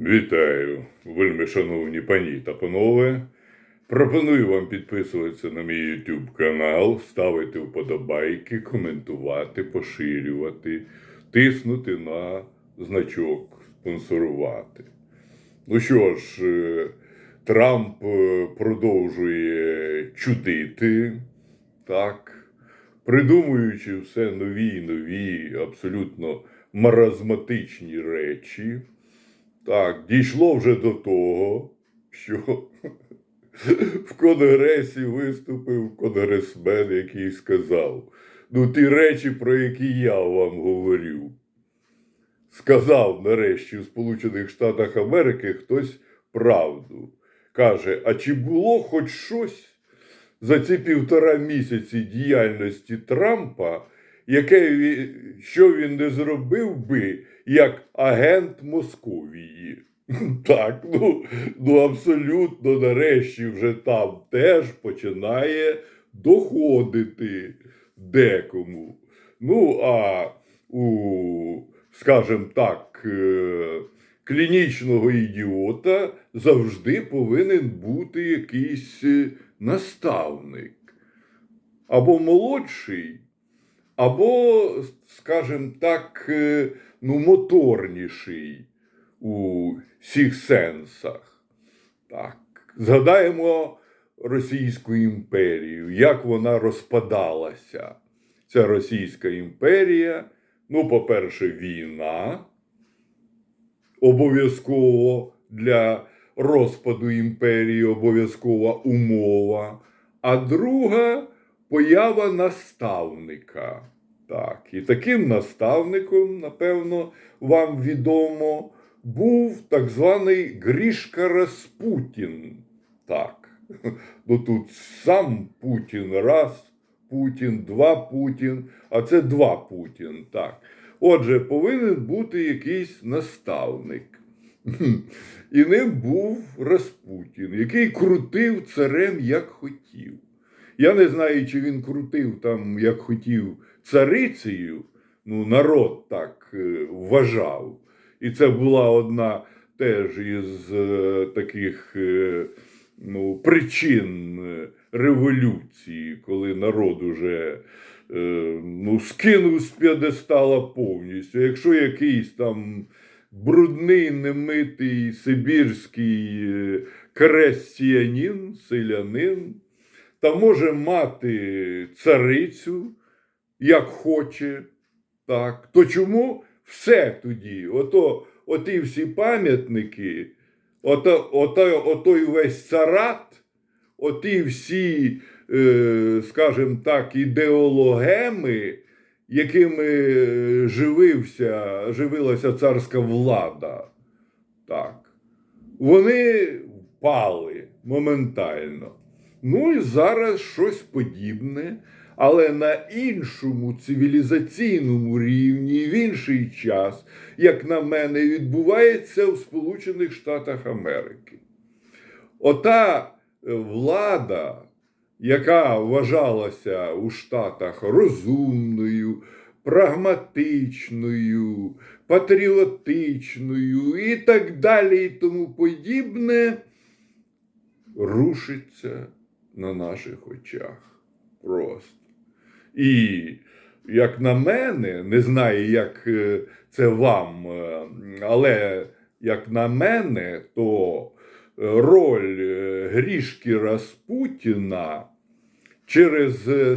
Вітаю, вельми шановні пані та панове. Пропоную вам підписуватися на мій YouTube канал, ставити вподобайки, коментувати, поширювати, тиснути на значок спонсорувати. Ну що ж, е, Трамп е, продовжує чудити, так, придумуючи все нові і нові, абсолютно маразматичні речі. Так, дійшло вже до того, що в Конгресі виступив конгресмен, який сказав: ну, ті речі, про які я вам говорю. Сказав нарешті у Сполучених Штатах Америки хтось правду. Каже: а чи було хоч щось за ці півтора місяці діяльності Трампа, яке що він не зробив би як агент Московії? Так, ну, ну абсолютно нарешті вже там теж починає доходити декому. Ну, а у, скажімо так, е, клінічного ідіота завжди повинен бути якийсь е, наставник. Або молодший, або, скажімо так, е, ну, моторніший у всіх сенсах. Так. Згадаємо Російську імперію, як вона розпадалася. Ця Російська імперія, ну, по-перше, війна, обов'язково для розпаду імперії обов'язкова умова, а друга поява наставника. Так, і таким наставником, напевно, вам відомо, був так званий Грішка Распутін. Так. Ну тут сам Путін раз, Путін, два Путін, а це два Путін. Так. Отже, повинен бути якийсь наставник. І ним був Распутін, який крутив царем як хотів. Я не знаю, чи він крутив там, як хотів, царицею. Ну, народ так е, вважав. І це була одна теж із е, таких е, ну, причин революції, коли народ уже ну, скинув з п'єдестала повністю. Якщо якийсь там брудний, немитий сибірський крестіянин, селянин, та може мати царицю, як хоче, так, то чому все тоді? Ото, оті всі пам'ятники, ото, ото, отой весь царат, оті всі, е, скажімо так, ідеологеми, якими е, живився, живилася царська влада. Так. Вони впали моментально. Ну і зараз щось подібне, але на іншому цивілізаційному рівні, в інший час, як на мене, відбувається в Сполучених Штатах Америки. Ота е, влада, яка вважалася у Штатах розумною, прагматичною, патріотичною і так далі, і тому подібне, рушиться на наших очах. Просто. І, як на мене, не знаю, як е, це вам, е, але як на мене, то роль е, Грішки Распутіна через е,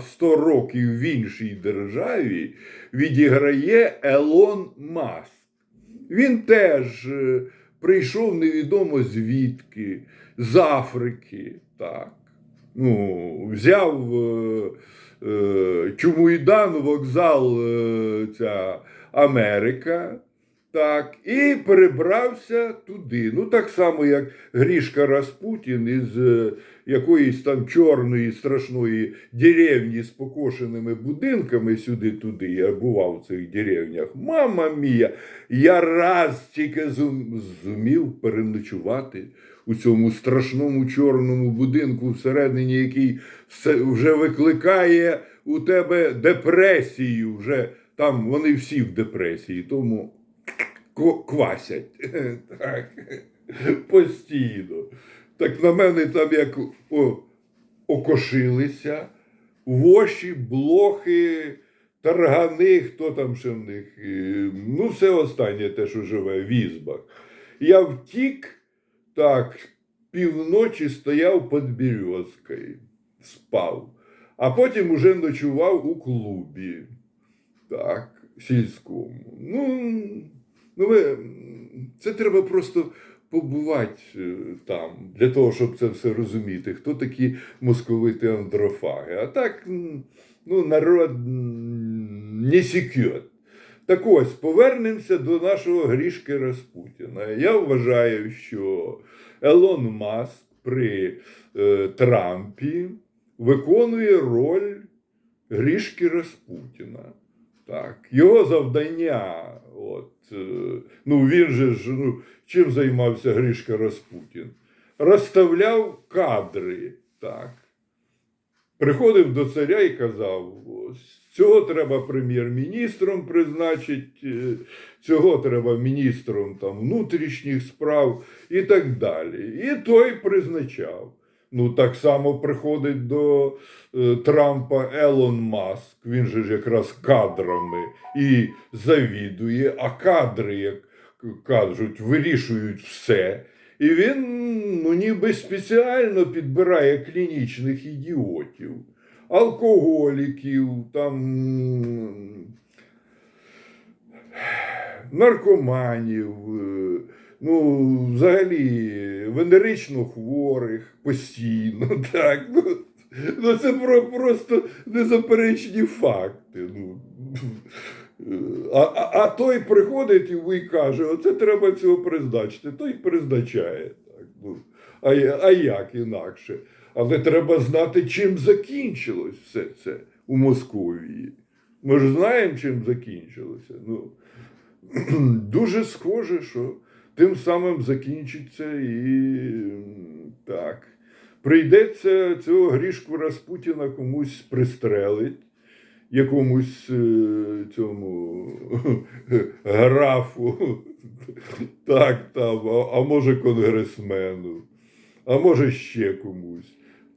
100 років в іншій державі відіграє Елон Маск. Він теж прийшов невідомо звідки, з Африки. Так. Ну, взяв е, е, Чумуйдан, вокзал е, ця Америка. Так, і перебрався туди. Ну, так само, як Грішка Распутін із е, якоїсь там чорної страшної деревні з покошеними будинками сюди-туди. Я бував в цих деревнях. Мама мія, я раз тільки зумів переночувати у цьому страшному чорному будинку, всередині який все вже викликає у тебе депресію. Вже там вони всі в депресії. Тому квасять. Так. Постійно. Так на мене там як о, окошилися, воші, блохи, таргани, хто там ще в них. Ну, все останнє те, що живе в візбах. Я втік, так, півночі стояв під березкою, спав, а потім уже ночував у клубі. Так, сільському. Ну, ну ви, це треба просто побувати е, там, для того, щоб це все розуміти, хто такі московити андрофаги. А так, ну, народ не секет. Так ось, повернемося до нашого Грішки Распутіна. Я вважаю, що Елон Маск при е, Трампі виконує роль Грішки Распутіна. Так, його завдання, от, е, ну він же ж ну, чим займався Гришка Распутін? Розставляв кадри. Так. Приходив до царя і казав: ось цього треба прем'єр-міністром призначити, цього треба міністром там, внутрішніх справ і так далі. І той призначав. Ну, так само приходить до е, Трампа Елон Маск, він же ж якраз кадрами і завідує, а кадри, як кажуть, вирішують все. І він ну, ніби спеціально підбирає клінічних ідіотів, алкоголіків, там, наркоманів, е, ну, взагалі венерично хворих постійно. Так, ну, ну це просто незаперечні факти. Ну. А, а, а той приходить і каже, оце треба цього призначити. Той призначає. Так, ну. а, а як інакше? Але треба знати, чим закінчилось все це у Московії. Ми ж знаємо, чим закінчилося. Ну, дуже схоже, що тим самим закінчиться і так. Прийдеться цього грішку Распутіна комусь пристрелить, якомусь е, цьому графу, так, там, а, а може конгресмену, а може ще комусь.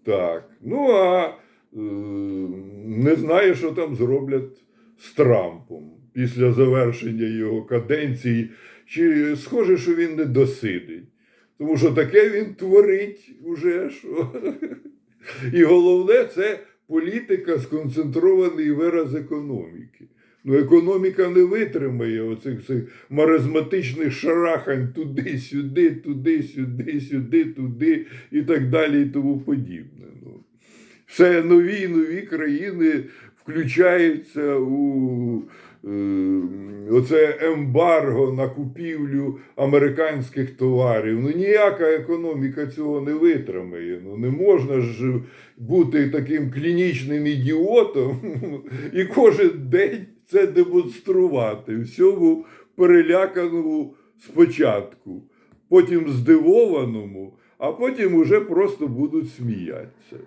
Так. Ну, а е, не знаю, що там зроблять з Трампом після завершення його каденції. Чи схоже, що він не досидить? Тому що таке він творить уже. Що... І головне це політика, сконцентрований вираз економіки. Ну, економіка не витримає оцих всіх маразматичних шарахань туди-сюди, туди-сюди, сюди, туди і так далі, і тому подібне. Ну, все нові і нові країни включаються у е, оце ембарго на купівлю американських товарів. Ну ніяка економіка цього не витримає. Ну не можна ж бути таким клінічним ідіотом і кожен день це демонструвати. Всьому переляканому спочатку, потім здивованому, а потім уже просто будуть сміятися.